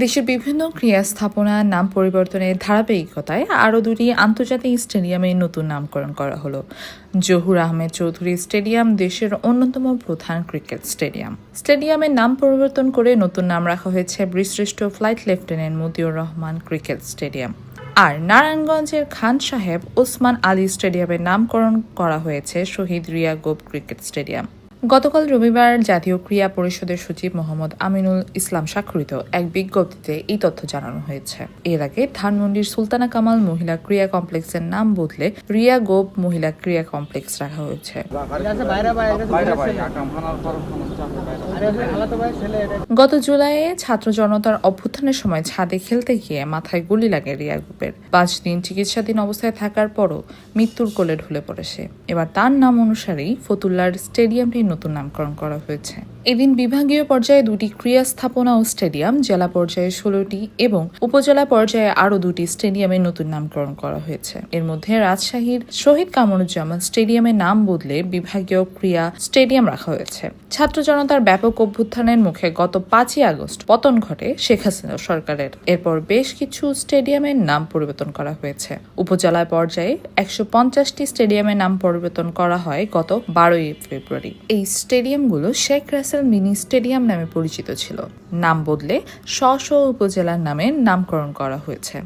দেশের বিভিন্ন ক্রীড়া স্থাপনার নাম পরিবর্তনের ধারাবাহিকতায় আরও দুটি আন্তর্জাতিক স্টেডিয়ামে নতুন নামকরণ করা হলো। জহুর আহমেদ চৌধুরী স্টেডিয়াম দেশের অন্যতম প্রধান ক্রিকেট স্টেডিয়াম। স্টেডিয়ামের নাম পরিবর্তন করে নতুন নাম রাখা হয়েছে বীরশ্রেষ্ঠ flight lieutenant Motiur Rahman cricket stadium. আর নারায়ণগঞ্জের খান সাহেব ওসমান আলী স্টেডিয়ামের নামকরণ করা হয়েছে শহীদ রিয়া গোপ ক্রিকেট স্টেডিয়াম। গতকাল রবিবার জাতীয় ক্রিয়া পরিষদের সচিব মোহাম্মদ আমিনুল ইসলাম স্বাক্ষরিত এক বিজ্ঞপ্তিতে এই তথ্য জানানো হয়েছে। এর আগে ধানমন্ডির সুলতানা কামাল মহিলা ক্রীড়া কমপ্লেক্সের নাম বদলে রিয়া গোপ মহিলা ক্রীড়া কমপ্লেক্স রাখা হয়েছে। গত জুলাইয়ে ছাত্র জনতার অভ্যুত্থানের সময় ছাদে খেলতে গিয়ে মাথায় গুলি লাগে রিয়া গ্রুপের। পাঁচ দিন চিকিৎসাধীন অবস্থায় থাকার পরও মৃত্যুর কোলে ঢুলে পড়ে সে। এবার তার নাম অনুসারেই ফতুল্লার স্টেডিয়ামটির নতুন নামকরণ করা হয়েছে। এদিন বিভাগীয় পর্যায়ে দুটি ক্রীড়া স্থাপনা ও স্টেডিয়াম, জেলা পর্যায়ে ষোলোটি এবং উপজেলা পর্যায়ে আরও দুটি স্টেডিয়ামের নতুন নামকরণ করা হয়েছে। এর মধ্যে রাজশাহীর শহীদ কামরুজ্জামান স্টেডিয়ামের নাম বদলে বিভাগীয় ক্রীড়া স্টেডিয়াম রাখা হয়েছে। ছাত্র জনতার ব্যাপক অভ্যুত্থানের মুখে গত পাঁচই আগস্ট পতন ঘটে শেখ হাসিনা সরকারের। এরপর বেশ কিছু স্টেডিয়ামের নাম পরিবর্তন করা হয়েছে। উপজেলা পর্যায়ে একশো পঞ্চাশটি স্টেডিয়ামের নাম পরিবর্তন করা হয় গত বারোই ফেব্রুয়ারি। এই স্টেডিয়ামগুলো শেখ রাসেল মিনি স্টেডিয়াম নামে পরিচিত ছিল। নাম বদলে স্ব স্ব উপজেলার নামে নামকরণ করা হয়েছে।